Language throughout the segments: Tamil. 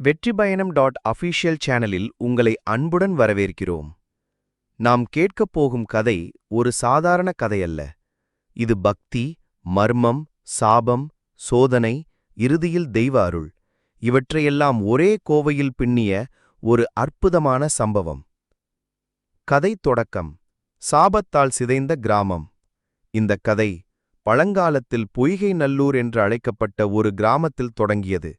வெற்றி பயணம் டாட் அஃபீஷியல் சேனலில் உங்களை அன்புடன் வரவேற்கிறோம். நாம் கேட்கப் போகும் கதை ஒரு சாதாரண கதையல்ல. இது பக்தி மர்மம் சாபம் சோதனை இறுதியில் தெய்வ அருள். இவற்றையெல்லாம் ஒரே கோவையில் பின்னிய ஒரு அற்புதமான சம்பவம். கதை தொடக்கம். சாபத்தால் சிதைந்த கிராமம். இந்தக் கதை பழங்காலத்தில் பொய்கை நல்லூர் என்று அழைக்கப்பட்ட ஒரு கிராமத்தில் தொடங்கியது.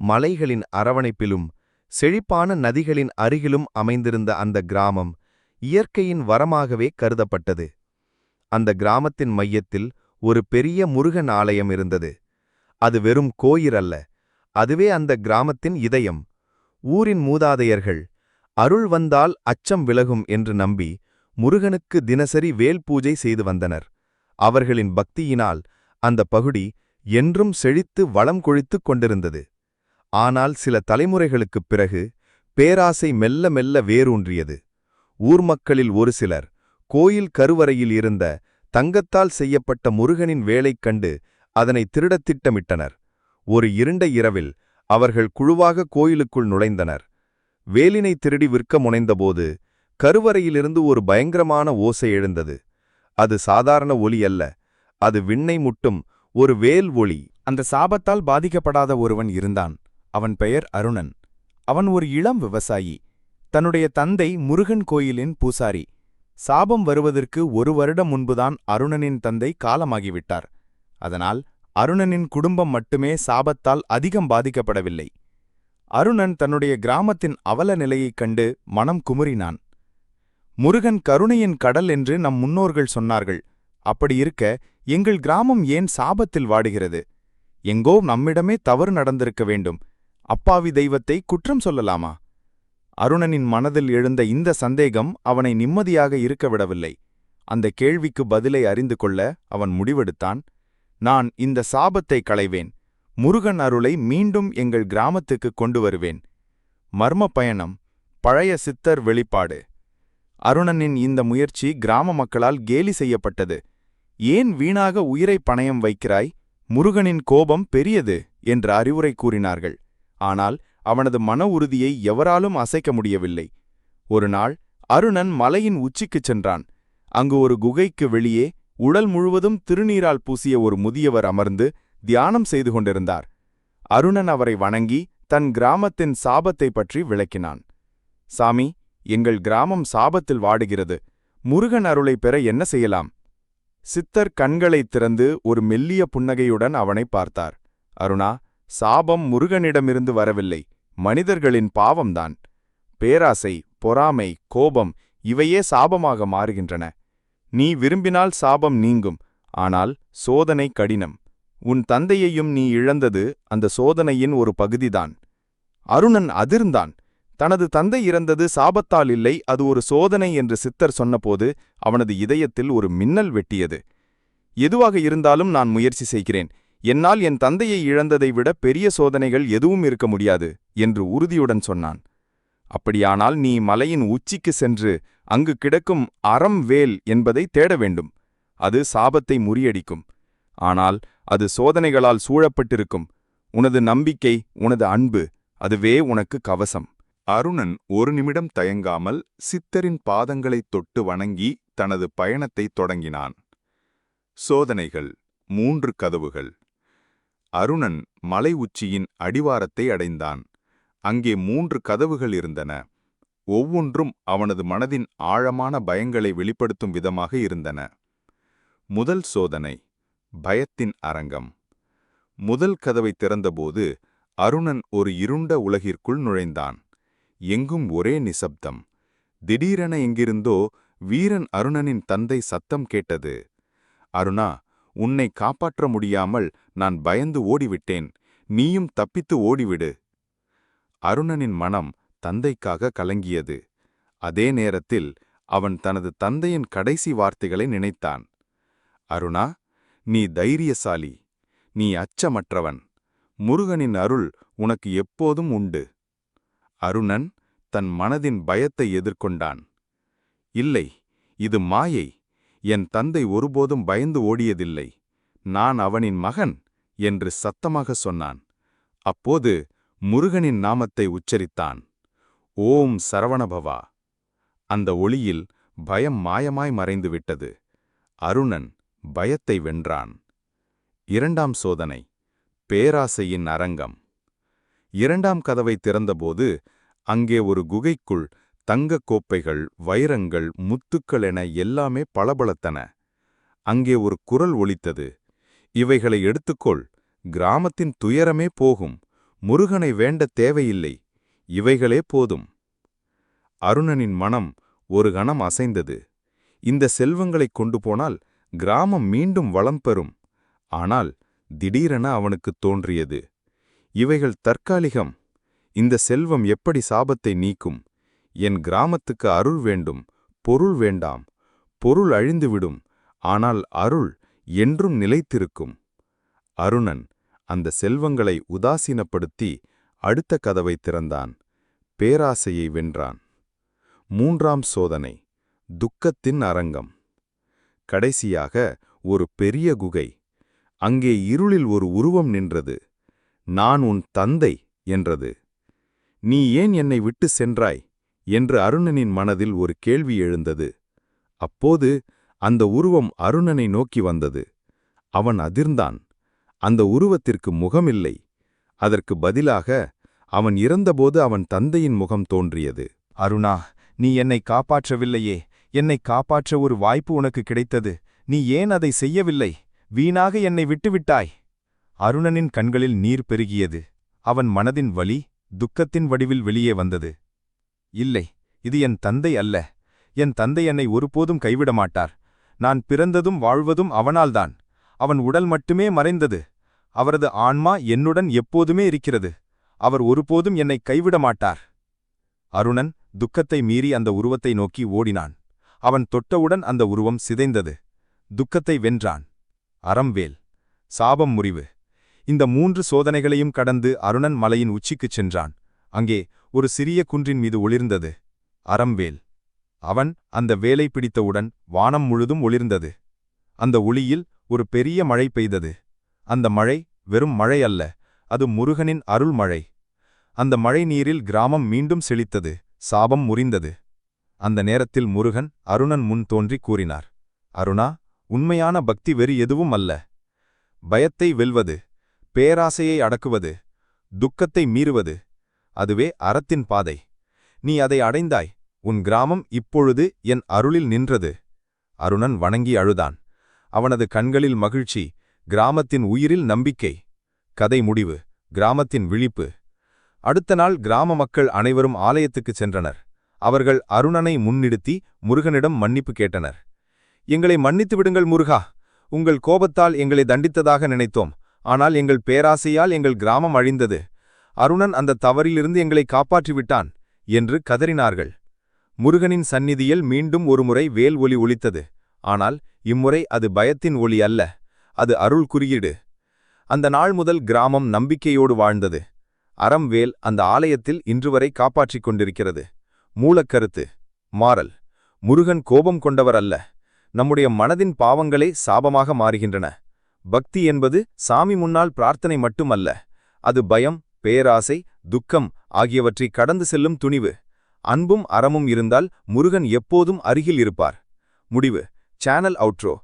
மலைகளின் அரவணைப்பிலும் செழிப்பான நதிகளின் அருகிலும் அமைந்திருந்த அந்த கிராமம் இயற்கையின் வரமாகவே கருதப்பட்டது. அந்த கிராமத்தின் மையத்தில் ஒரு பெரிய முருகன் ஆலயம் இருந்தது. அது வெறும் கோயில் அல்ல அதுவே அந்த கிராமத்தின் இதயம். ஊரின் மூதாதையர்கள் அருள் வந்தால் அச்சம் விலகும் என்று நம்பி முருகனுக்கு தினசரி வேல் பூஜை செய்து வந்தனர். அவர்களின் பக்தியினால் அந்த பகுதி என்றும் செழித்து வளம் கொழித்துக் கொண்டிருந்தது. ஆனால் சில தலைமுறைகளுக்குப் பிறகு பேராசை மெல்ல மெல்ல வேரூன்றியது. ஊர் மக்களில் ஒரு சிலர் கோயில் கருவறையில் இருந்த தங்கத்தால் செய்யப்பட்ட முருகனின் வேலைக் கண்டு அதனை திருடத் திட்டமிட்டனர். ஒரு இருண்ட இரவில் அவர்கள் குழுவாக கோயிலுக்குள் நுழைந்தனர். வேலினை திருடி விற்க முனைந்தபோது கருவறையிலிருந்து ஒரு பயங்கரமான ஓசை எழுந்தது. அது சாதாரண ஒலி அல்ல அது விண்ணை முட்டும் ஒரு வேல் ஒளி அந்த சாபத்தால் பாதிக்கப்படாத ஒருவன் இருந்தான். அவன் பெயர் அருணன். அவன் ஒரு இளம் விவசாயி. தன்னுடைய தந்தை முருகன் கோயிலின் பூசாரி. சாபம் வருவதற்கு ஒரு வருடம் முன்புதான் அருணனின் தந்தை காலமாகிவிட்டார். அதனால் அருணனின் குடும்பம் மட்டுமே சாபத்தால் அதிகம் பாதிக்கப்படவில்லை. அருணன் தன்னுடைய கிராமத்தின் அவல நிலையைக் கண்டு மனம் குமுறினான். முருகன் கருணையின் கடல் என்று நம் முன்னோர்கள் சொன்னார்கள். அப்படி இருக்க எங்கள் கிராமம் ஏன் சாபத்தில் வாடுகிறது? எங்கோ நம்மிடமே தவறு நடந்திருக்க வேண்டும். அப்பாவி தெய்வத்தை குற்றம் சொல்லலாமா? அருணனின் மனதில் எழுந்த இந்த சந்தேகம் அவனை நிம்மதியாக இருக்க விடவில்லை. அந்த கேள்விக்கு பதிலை அறிந்து கொள்ள அவன் முடிவெடுத்தான். நான் இந்த சாபத்தை களைவேன். முருகன் அருளை மீண்டும் எங்கள் கிராமத்துக்கு கொண்டு வருவேன். மர்ம பயணம் பழைய சித்தர் வெளிப்பாடு அருணனின் இந்த முயற்சி கிராம மக்களால் கேலி செய்யப்பட்டது. ஏன் வீணாக உயிரை பணயம் வைக்கிறாய்? முருகனின் கோபம் பெரியது என்று அறிவுரை கூறினார்கள். ஆனால் அவனது மன உறுதியை எவராலும் அசைக்க முடியவில்லை. ஒரு நாள் அருணன் மலையின் உச்சிக்குச் சென்றான். அங்கு ஒரு குகைக்கு வெளியே உடல் முழுவதும் திருநீரால் பூசிய ஒரு முதியவர் அமர்ந்து தியானம் செய்து கொண்டிருந்தார். அருணன் அவரை வணங்கி தன் கிராமத்தின் சாபத்தை பற்றி விளக்கினான். சாமி எங்கள் கிராமம் சாபத்தில் வாடுகிறது. முருகன் அருளை பெற என்ன செய்யலாம்? சித்தர் கண்களைத் திறந்து ஒரு மெல்லிய புன்னகையுடன் அவனை பார்த்தார். அருணா சாபம் முருகனிடமிருந்து வரவில்லை. மனிதர்களின் பாவம்தான். பேராசை பொறாமை கோபம் இவையே சாபமாக மாறுகின்றன. நீ விரும்பினால் சாபம் நீங்கும் ஆனால் சோதனை கடினம். உன் தந்தையையும் நீ இழந்தது அந்த சோதனையின் ஒரு பகுதிதான். அருணன் அதிர்ந்தான். தனது தந்தை இறந்தது சாபத்தால் இல்லை அது ஒரு சோதனை என்று சித்தர் சொன்னபோது அவனது இதயத்தில் ஒரு மின்னல் வெட்டியது. எதுவாக இருந்தாலும் நான் முயற்சி செய்கிறேன். என்னால் என் தந்தையை இழந்ததை விட பெரிய சோதனைகள் எதுவும் இருக்க முடியாது என்று உறுதியுடன் சொன்னான். அப்படியானால் நீ மலையின் உச்சிக்கு சென்று அங்கு கிடக்கும் அறம் வேல் என்பதை தேட வேண்டும். அது சாபத்தை முறியடிக்கும். ஆனால் அது சோதனைகளால் சூழப்பட்டிருக்கும். உனது நம்பிக்கை உனது அன்பு அதுவே உனக்கு கவசம். அருணன் ஒரு நிமிடம் தயங்காமல் சித்தரின் பாதங்களைத் தொட்டு வணங்கி தனது பயணத்தைத் தொடங்கினான். சோதனைகள் மூன்று கதவுகள். அருணன் மலை உச்சியின் அடிவாரத்தை அடைந்தான். அங்கே மூன்று கதவுகள் இருந்தன. ஒவ்வொன்றும் அவனது மனதின் ஆழமான பயங்களை வெளிப்படுத்தும் விதமாக இருந்தன. முதல் சோதனை பயத்தின் அரங்கம். முதல் கதவை திறந்தபோது அருணன் ஒரு இருண்ட உலகிற்குள் நுழைந்தான். எங்கும் ஒரே நிசப்தம். திடீரென எங்கிருந்தோ வீரன் அருணனின் தந்தை சத்தம் கேட்டது. அருணா உன்னை காப்பாற்ற முடியாமல் நான் பயந்து ஓடிவிட்டேன். நீயும் தப்பித்து ஓடிவிடு. அருணனின் மனம் தந்தைக்காக கலங்கியது. அதே நேரத்தில் அவன் தனது தந்தையின் கடைசி வார்த்தைகளை நினைத்தான். அருணா நீ தைரியசாலி. நீ அச்சமற்றவன். முருகனின் அருள் உனக்கு எப்போதும் உண்டு. அருணன் தன் மனதின் பயத்தை எதிர்கொண்டான். இல்லை இது மாயை. என் தந்தை ஒருபோதும் பயந்து ஓடியதில்லை. நான் அவனின் மகன் என்று சத்தமாக சொன்னான். அப்போது முருகனின் நாமத்தை உச்சரித்தான். ஓம் சரவணபவா! அந்த ஒளியில் பயம் மாயமாய் மறைந்துவிட்டது. அருணன் பயத்தை வென்றான். இரண்டாம் சோதனை பேராசையின் அரங்கம். இரண்டாம் கதவை திறந்தபோது அங்கே ஒரு குகைக்குள் தங்கக் கோப்பைகள் வைரங்கள் முத்துக்கள் என எல்லாமே பளபளத்தன. அங்கே ஒரு குரல் ஒலித்தது. இவைகளை எடுத்துக்கொள். கிராமத்தின் துயரமே போகும். முருகனை வேண்ட தேவையில்லை. இவைகளே போதும். அருணனின் மனம் ஒரு கணம் அசைந்தது. இந்த செல்வங்களைக் கொண்டு போனால் கிராமம் மீண்டும் வளம் பெறும். ஆனால் திடீரென அவனுக்குத் தோன்றியது. இவைகள் தற்காலிகம். இந்த செல்வம் எப்படி சாபத்தை நீக்கும்? என் கிராமத்துக்கு அருள் வேண்டும் பொருள் வேண்டாம் பொருள் அழிந்துவிடும் ஆனால் அருள் என்றும் நிலைத்திருக்கும். அருணன் அந்த செல்வங்களை உதாசீனப்படுத்தி அடுத்த கதவை திறந்தான் பேராசையை வென்றான். மூன்றாம் சோதனை துக்கத்தின் அரங்கம். கடைசியாக ஒரு பெரிய குகை அங்கே இருளில் ஒரு உருவம் நின்றது நான் உன் தந்தை என்றது. நீ ஏன் என்னை விட்டு சென்றாய்? என்று அருணனின் மனதில் ஒரு கேள்வி எழுந்தது. அப்போது அந்த உருவம் அருணனை நோக்கி வந்தது. அவன் அதிர்ந்தான். அந்த உருவத்திற்கு முகமில்லை. அதற்கு பதிலாக அவன் இறந்தபோது அவன் தந்தையின் முகம் தோன்றியது. அருணா நீ என்னை காப்பாற்றவில்லையே. என்னை காப்பாற்ற ஒரு வாய்ப்பு உனக்கு கிடைத்தது. நீ ஏன் அதை செய்யவில்லை? வீணாக என்னை விட்டுவிட்டாய். அருணனின் கண்களில் நீர் பெருகியது. அவன் மனதின் வலி துக்கத்தின் வடிவில் வெளியே வந்தது. இல்லை இது என் தந்தை அல்ல. என் தந்தை என்னை ஒருபோதும் கைவிட மாட்டார் நான் பிறந்ததும் வாழ்வதும் அவனால்தான். அவன் உடல் மட்டுமே மறைந்தது. அவரது ஆன்மா என்னுடன் எப்போதுமே இருக்கிறது. அவர் ஒருபோதும் என்னை கைவிட மாட்டார் அருணன் துக்கத்தை மீறி அந்த உருவத்தை நோக்கி ஓடினான். அவன் தொட்டவுடன் அந்த உருவம் சிதைந்தது. துக்கத்தை வென்றான். அறம்வேல். சாபம் முறிவு. இந்த மூன்று சோதனைகளையும் கடந்து அருணன் மலையின் உச்சிக்குச் சென்றான். அங்கே ஒரு சிறிய குன்றின் மீது ஒளிர்ந்தது. அறம்வேல். அவன் அந்த வேலை பிடித்தவுடன் வானம் முழுதும் ஒளிர்ந்தது. அந்த ஒளியில் ஒரு பெரிய மழை பெய்தது. அந்த மழை வெறும் மழை அல்ல அது முருகனின் அருள் மழை. அந்த மழை நீரில் கிராமம் மீண்டும் செழித்தது சாபம் முறிந்தது. அந்த நேரத்தில் முருகன் அருணன் முன் தோன்றி கூறினார் அருணா உண்மையான பக்தி வெறி எதுவும் அல்ல. பயத்தை வெல்வது பேராசையை அடக்குவது துக்கத்தை மீறுவது அதுவே அறத்தின் பாதை. நீ அதை அடைந்தாய் உன் கிராமம் இப்பொழுது என் அருளில் நின்றது. அருணன் வணங்கி அழுதான். அவனது கண்களில் மகிழ்ச்சி கிராமத்தின் உயிரில் நம்பிக்கை. கதை முடிவு கிராமத்தின் விழிப்பு. அடுத்த நாள் கிராம மக்கள் அனைவரும் ஆலயத்துக்குச் சென்றனர். அவர்கள் அருணனை முன்னிறுத்தி முருகனிடம் மன்னிப்பு கேட்டனர். எங்களை மன்னித்து விடுங்கள் முருகா. உங்கள் கோபத்தால் எங்களை தண்டித்ததாக நினைத்தோம். ஆனால் எங்கள் பேராசையால் எங்கள் கிராமம் அழிந்தது. அருணன் அந்த தவறிலிருந்து எங்களை காப்பாற்றிவிட்டான் என்று கதறினார்கள். முருகனின் சந்நிதியில் மீண்டும் ஒருமுறை வேல் ஒலி ஒலித்தது. ஆனால் இம்முறை அது பயத்தின் ஒளி அல்ல அது அருள் குறியீடு. அந்த நாள் முதல் கிராமம் நம்பிக்கையோடு வாழ்ந்தது. அறம்வேல் அந்த ஆலயத்தில் இன்றுவரை காப்பாற்றிக் கொண்டிருக்கிறது. மூலக்கருத்து மாறல். முருகன் கோபம் கொண்டவர் அல்ல நம்முடைய மனதின் பாவங்களே சாபமாக மாறுகின்றன. பக்தி என்பது சாமி முன்னால் பிரார்த்தனை மட்டுமல்ல அது பயம் பேராசை துக்கம் ஆகியவற்றை கடந்து செல்லும் துணிவு. அன்பும் அறமும் இருந்தால் முருகன் எப்போதும் அருகில் இருப்பார். முடிவு. சேனல் அவுட்ரோ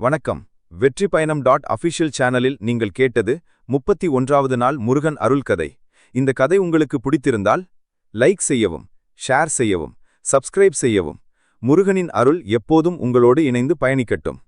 வணக்கம். வெற்றி பயணம் டாட் அஃபிஷியல் சேனலில் நீங்கள் கேட்டது முப்பத்தி ஒன்றாவது நாள் முருகன் அருள் கதை. இந்த கதை உங்களுக்கு பிடித்திருந்தால் லைக் செய்யவும் ஷேர் செய்யவும் சப்ஸ்கிரைப் செய்யவும். முருகனின் அருள் எப்போதும் உங்களோடு இணைந்து பயணிக்கட்டும்.